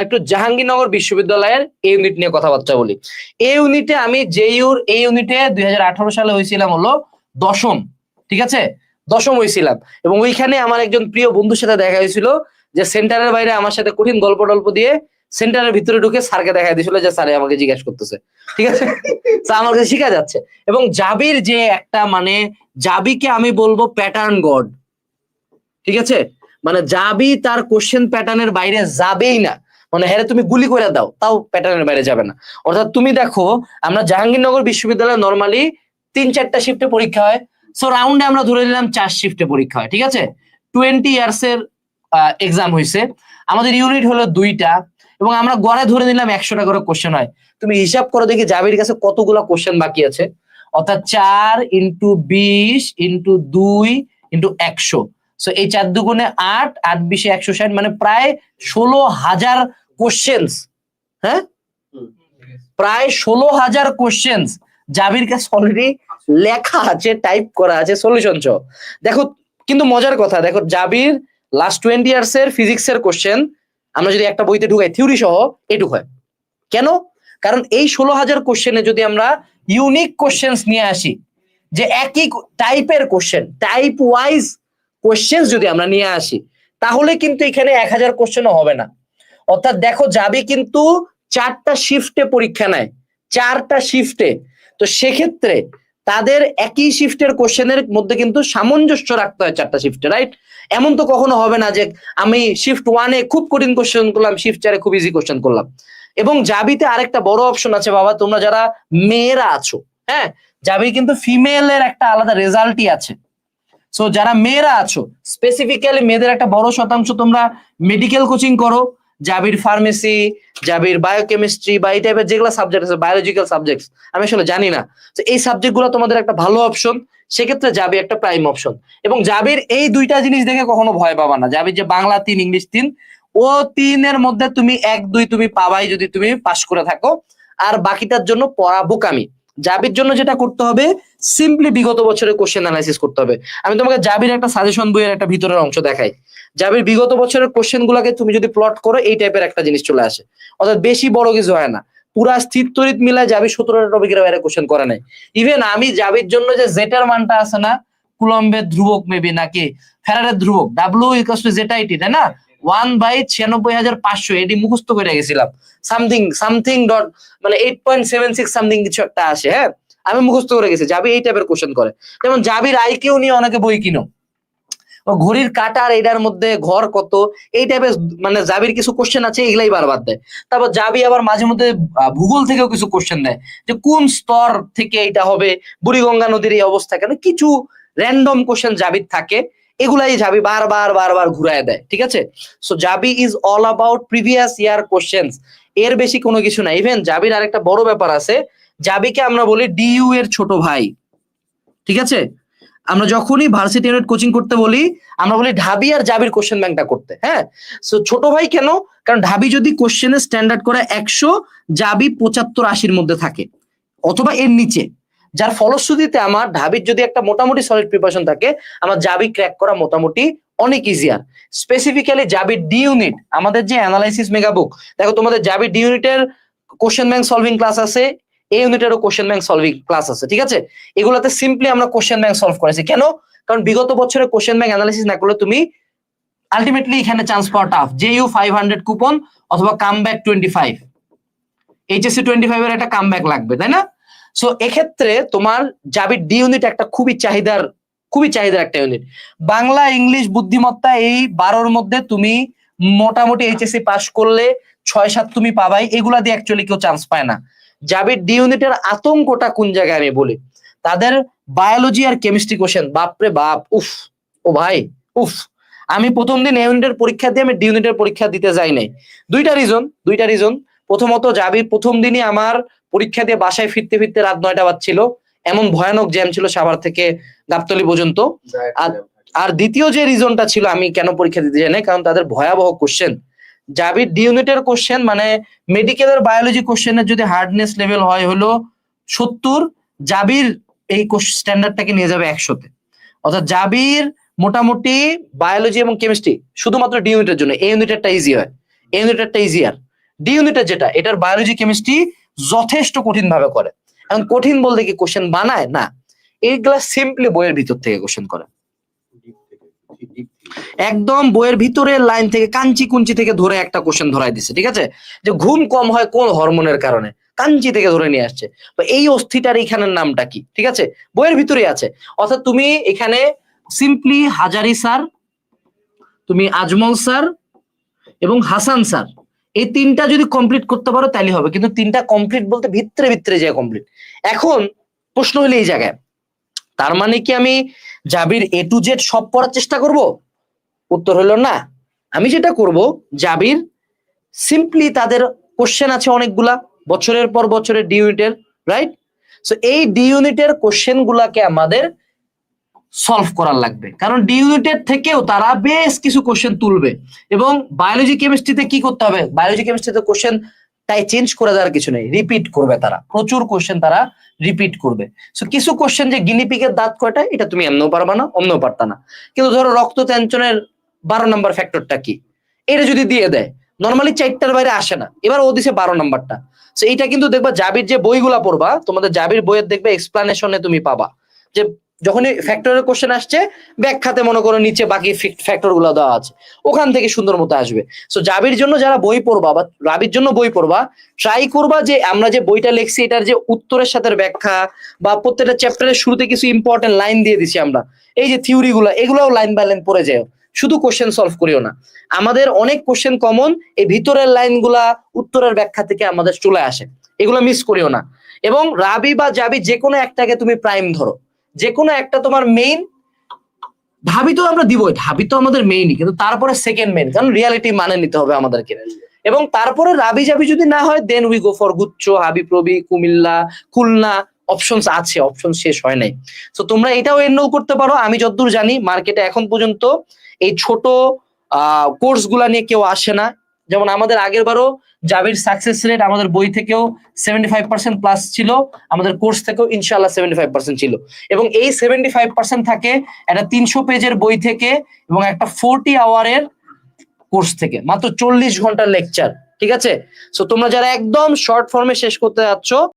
একটু জাহাঙ্গীরনগর বিশ্ববিদ্যালয়ের এই ইউনিট নিয়ে কথাবার্তা বলি। এই ইউনিটে আমি যে ইউর এই ইউনিটে দুই হাজার আঠারো সালে হয়েছিলাম হলো দশম ঠিক আছে? দশম হয়েছিলাম। এবং ওইখানে আমার একজন প্রিয় বন্ধুর সাথে দেখা হয়েছিল যে সেন্টারের বাইরে আমার সাথে কঠিন গল্প টল্প দিয়ে সেন্টারের ভিতরে ঢুকে স্যারকে দেখা দিয়েছিল যে স্যারে আমাকে জিজ্ঞাসা করতেছে ঠিক আছে? স্যার আমার কাছে শিখা যাচ্ছে। এবং জাবির যে একটা মানে জাবিকে আমি বলব প্যাটার্ন গড ঠিক আছে? মানে জাবি তার কোশ্চেন প্যাটার্নের বাইরে যাবেই না। মানে হ্যাঁ তুমি গুলি করে দাও, তাও প্যাটার্নের বাইরে যাবে না। অর্থাৎ তুমি দেখো, আমরা জাহাঙ্গীরনগর বিশ্ববিদ্যালয়ে নর্মালি তিন চারটা শিফটে পরীক্ষা হয়। সো রাউন্ডে আমরা ধরে নিলাম চার শিফটে পরীক্ষা হয়, ঠিক আছে? টোয়েন্টি ইয়ার্স এর এক্সাম হয়েছে আমাদের ইউনিট হলো দুইটা, এবং আমরা গড়ে ধরে নিলাম একশোটা করে কোশ্চেন হয়। তুমি হিসাব করো দেখি জাবির কাছে কতগুলো কোশ্চেন বাকি আছে। অর্থাৎ চার ইন্টু বিশ ইন্টু দুই ইন্টু একশো। সো এই চার দুগুণে আট আট বিশে একশো ষাট মানে প্রায় ষোলো হাজার কোশ্চেন্স হ্যাঁ? প্রায় ষোলো হাজার কোশ্চেন্স জাবির কাছে অলরেডি লেখা আছে টাইপ করা আছে সলিউশন সহ দেখো কিন্তু মজার কথা দেখো জাবির লাস্ট টোয়েন্টি ইয়ার্স এর ফিজিক্স এর কোশ্চেন আমরা যদি একটা বইতে ঢুকাই থিওরি সহ এটুক হয়। কেন? কারণ এই ষোলো হাজার কোশ্চেনে যদি আমরা ইউনিক কোশ্চেন্স নিয়ে আসি যে একই টাইপের কোশ্চেন টাইপ ওয়াইজ কোশ্চেন্স যদি আমরা নিয়ে আসি তাহলে কিন্তু এখানে এক হাজার কোশ্চেনও হবে না। অর্থাৎ দেখো যাবে কিন্তু চারটা শিফটে পরীক্ষা নেয়, চারটা শিফটে তো সেক্ষেত্রে তাদের একই শিফটের কোশ্চেনের মধ্যে কিন্তু সামঞ্জস্য রাখতে হয় চারটা শিফটে রাইট এমন তো কখনো হবে না যে আমি শিফট ওয়ানে খুব কঠিন কোশ্চেন করলাম শিফট চারে খুব ইজি কোশ্চেন করলাম। এবং জাবিতে আরেকটা বড় অপশন আছে বাবা, তোমরা যারা মেয়েরা আছো হ্যাঁ? জাবি কিন্তু ফিমেলের একটা আলাদা রেজাল্টই আছে। সো যারা মেয়েরা আছো স্পেসিফিক্যালি মেয়েদের একটা বড় শতাংশ তোমরা মেডিকেল কোচিং করো জাবির ফার্মেসি জাবির বায়োকেমিস্ট্রি বা এই টাইপের যেগুলো সাবজেক্ট আছে বায়োলজিক্যাল সাবজেক্ট আমি আসলে জানি না। তো এই সাবজেক্টগুলো তোমাদের একটা ভালো অপশন সেক্ষেত্রে জাবি একটা প্রাইম অপশন এবং জাবির এই দুইটা জিনিস দেখে কখনো ভয় পাবা না। জাবির যে বাংলা তিন, ইংলিশ তিন, ও তিনের মধ্যে তুমি এক, দুই তুমি পাবাই যদি তুমি পাশ করে থাকো। আর বাকিটার জন্য পড়া বোকামি জাবির জন্য যেটা করতে হবে সিম্পলি বিগত বছরের কোশ্চেন অ্যানালাইসিস করতে হবে। আমি তোমাকে জাবির একটা সাজেশন বইয়ের একটা ভিতরের অংশ দেখাই। জাবির বিগত বছরের কোশ্চেন গুলাকে তুমি যদি প্লট করো, এই টাইপের একটা জিনিস চলে আসে। অর্থাৎ বেশি বড় কিছু হয় না। পুরা স্থির তরিত মিলায় জাবি সতেরোটা টপিকের বাইরে কোশ্চেন করে নাই। ইভেন আমি জাবির জন্য যে জেটার মানটা আছে না, কুলম্বের ধ্রুবক মেবি নাকি? ফেরারের ধ্রুবক। W equals two zeta IT তাই না? ওয়ান বাই ছিয়ানব্বই হাজার পাঁচশো, এটি মুখস্থ করে গেছিলাম। সামথিং সামথিং ডট মানে eight point seven six something কিছু একটা আসে হ্যাঁ? আমি মুখস্থ করে গেছি, জাবি এই টাইপের কোশ্চেন করে। যেমন জাবির আইকিউ নিয়ে অনেকে বই কিনো। ঘড়ির কাটার এটার মধ্যে ঘর কত, এই টাইপের মানে জাবির কিছু কোশ্চেন আছে, এগুলাই বারবার দেয়। তারপর জাবি আবার মাঝে মধ্যে ভূগোল থেকেও কিছু কোশ্চেন দেয়। যে কোন স্তর থেকে এটা হবে, বুড়িগঙ্গা নদীর এই অবস্থা কেন? কিছু র্যান্ডম কোশ্চেন জাবির থাকে, এগুলাই জাবি বারবার বারবার ঘুরায় দেয়, ঠিক আছে? So Jabi is all about previous year questions এর বেশি কোনো কিছু না। ইভেন জাবির আরেকটা বড় ব্যাপার আছে জাবিকে আমরা বলি ডিইউ এর ছোট ভাই। ঠিক আছে? আমরা যখনই ভার্সিটি ইউনিট কোচিং করতে বলি, আমরা বলি ঢাবি আর জাবির কোশ্চেন ব্যাংকটা করতে হ্যাঁ? সো ছোট ভাই কেন? কারণ ঢাবি যদি কোশ্চেনের স্ট্যান্ডার্ড করে একশো, জাবি পঁচাত্তর আশির মধ্যে থাকে, অথবা এর নিচে। যার ফলশ্রুতিতে আমার ঢাবির যদি একটা মোটামুটি সলিড প্রিপারেশন থাকে, আমার জাবি ক্র্যাক করা মোটামুটি অনেক easier specifically Jabi D unit আমাদের যে অ্যানালাইসিস মেগা বুক দেখো তোমাদের জাবির ডি ইউনিটের কোশ্চেন ব্যাংক সলভিং ক্লাস আছে এই ইউনিটেরও কোশ্চেন ব্যাংক সলভিং ক্লাস আছে, ঠিক আছে? এগুলোতে সিম্পলি আমরা কোশ্চেন ব্যাংক সলভ করেছি। কেন? কারণ বিগত বছরে কোশ্চেন ব্যাংক অ্যানালাইসিস না করলে তুমি আলটিমেটলি এখানে চান্স পাওয়া tough J U five hundred coupon অথবা come back twenty five HSC twenty five এর একটা কাম ব্যাক লাগবে, তাই না? সো এক্ষেত্রে তোমার জাবির ডি ইউনিট একটা খুবই চাহিদার খুবই চাহিদার একটা ইউনিট বাংলা, ইংলিশ, বুদ্ধিমত্তা এই বারোর মধ্যে তুমি মোটামুটি এইচএসসি পাস করলে ছয় সাত তুমি পাবাই। এগুলা দিয়ে অ্যাকচুয়ালি কেউ চান্স পায় না। জাবির ডি ইউনিটের আতঙ্কটা কোন জায়গায় আমি বলি? তাদের বায়োলজি আর কেমিস্ট্রি কোশ্চেন বাপরে বাপ উফ ও ভাই উফ। আমি প্রথম দিন এ ইউনিটের পরীক্ষা দিয়ে আমি ডি ইউনিটের পরীক্ষা দিতে যাই নাই। দুইটা রিজন দুইটা রিজন প্রথমত জাবির প্রথম দিনই আমার পরীক্ষা দিয়ে বাসায় ফিরতে ফিরতে রাত নয়টা বাজছিল। এমন ভয়ানক জ্যাম ছিল সাভার থেকে গাবতলি পর্যন্ত। আর- দ্বিতীয় যে রিজনটা ছিল আমি কেন পরীক্ষা দিতে যাই না কারণ তাদের ভয়াবহ কোশ্চেন জাবির ডি ইউনিটের কোশ্চেন মানে মেডিকেলের বায়োলজি কোশ্চেনের যদি হার্ডনেস লেভেল হয় হলো সত্তর জাবির এই স্ট্যান্ডার্ডটাকে নিয়ে যাবে একশোতে। অর্থাৎ জাবির মোটামুটি বায়োলজি এবং কেমিস্ট্রি শুধুমাত্র ডি ইউনিটের জন্য এই ইউনিটেরটা ইজি হয়। এই ইউনিটেরটা ইজিয়ার ডি ইউনিটের যেটা, এটার বায়োলজি কেমিস্ট্রি যথেষ্ট কঠিন ভাবে করে। এখন কঠিন বলতে কি কোশ্চেন বানায়? না। এইগুলা সিম্পলি বইয়ের ভিতর থেকে কোশ্চেন করে। একদম বইয়ের ভিতরের লাইন থেকে কাঞ্চি কুঞ্চি থেকে ধরে একটা কোশ্চেন ধরাই দিছে, ঠিক আছে? যে ঘুম কম হয় কোন হরমোনের কারণে? কাঞ্চি থেকে ধরে নিয়ে আসছে। এই অস্থিটার এখানের নামটা কি, ঠিক আছে? বইয়ের ভিতরে আছে। অর্থাৎ তুমি এখানে সিম্পলি হাজারি স্যার, তুমি আজমল স্যার এবং হাসান স্যার, এই তিনটা যদি কমপ্লিট করতে পারো তাহলে হবে। কিন্তু তিনটা কমপ্লিট বলতে ভিতরে ভিতরে যায় কমপ্লিট এখন প্রশ্ন হলো এই জায়গায়, তার মানে কি আমি জাবির এ টু জেড সব পড়ার চেষ্টা করব? উত্তর হলো না। আমি যেটা করব, জাবির সিম্পলি তাদের কোশ্চেন আছে অনেকগুলা, বছরের পর বছরের ডি ইউনিটের রাইট সো এই ডি ইউনিটের কোশ্চেন গুলাকে আমাদের সলভ করার লাগবে। কারণ ডি ইউনিটের থেকেও তারা বেশ কিছু কোশ্চেন তুলবে। এবং বায়োলজি কেমিস্ট্রিতে কি করতে হবে? বায়োলজি কেমিস্ট্রিতে কোশ্চেন তাই চেঞ্জ করে দেওয়ার কিছু নেই রিপিট করবে তারা। প্রচুর কোশ্চেন তারা রিপিট করবে। সো কিছু কোশ্চেন যে গিনিপিকের দাঁত কয়টা, এটা তুমি এমনও পারবা না, অমনও পারতা না। কিন্তু ধরো রক্ত ত্যাঞ্চনের বারো নাম্বার ফ্যাক্টরটা কি? এটা যদি দিয়ে দেয় নর্মালি চারটার বাইরে আসে না। এবার ও দিছে বারো নাম্বারটা। তো এইটা কিন্তু দেখবা জাবির যে বইগুলা পড়বা, তোমাদের জাবির বইয়ের দেখবে এক্সপ্লানেশনে তুমি পাবা। যে যখনই ফ্যাক্টরের কোশ্চেন আসছে, ব্যাখ্যাতে মনে করো নিচে বাকি ফ্যাক্টরগুলো দেওয়া আছে। ওখান থেকে সুন্দর মতো আসবে। সো জাবির জন্য যারা বই পড়বা বা রাবির জন্য বই পড়বা ট্রাই করবা যে আমরা যে বইটা লিখছি, এটার যে উত্তরের সাথে ব্যাখ্যা বা প্রত্যেকটা চ্যাপ্টারের শুরুতে কিছু ইম্পর্টেন্ট লাইন দিয়ে দিছি আমরা। এই যে থিওরি গুলো এগুলোও লাইন বাই লাইন পড়ে যায় শুধু কোশ্চেন সলভ করিও না। আমাদের অনেক কোশ্চেন কমন এই ভিতরের লাইনগুলা উত্তরের ব্যাখ্যা থেকে আমাদের চলে আসে। এগুলো মিস করিও না। এবং রাবি বা জাবি যে কোনো একটাকে তুমি প্রাইম ধরো। যে কোনো একটা তোমার মেইন ঢাবি তো আমরা দিবই। ঢাবি তো আমাদের মেইনই কিন্তু তারপরে সেকেন্ড মেইন কারণ রিয়ালিটি মানে নিতে হবে আমাদেরকে। এবং তারপরে রাবি জাবি যদি না হয় দেন উই গো ফর গুচ্ছ হাবি প্রবি কুমিল্লা, খুলনা অপশনস আছে অপশন শেষ হয় নাই। তো তোমরা এটাও এনরোল করতে পারো। আমি যতদূর জানি, মার্কেটে এখন পর্যন্ত এই ছোট কোর্সগুলা নিয়ে কেউ আসে না। যেমন আমাদের আগের বারও জাবির সাকসেস রেট আমাদের বই থেকেও সেভেন্টি ফাইভ পার্সেন্ট প্লাস ছিল। আমাদের কোর্স থেকেও ইনশাল্লাহ সেভেন্টি ফাইভ পার্সেন্ট ছিল। এবং এই সেভেন্টি ফাইভ পার্সেন্ট থাকে একটা তিনশো পেজের বই থেকে এবং একটা ফোরটি আওয়ারের কোর্স থেকে। মাত্র চল্লিশ ঘণ্টার লেকচার ঠিক আছে? সো তোমরা যারা একদম শর্ট ফর্মে শেষ করতে যাচ্ছ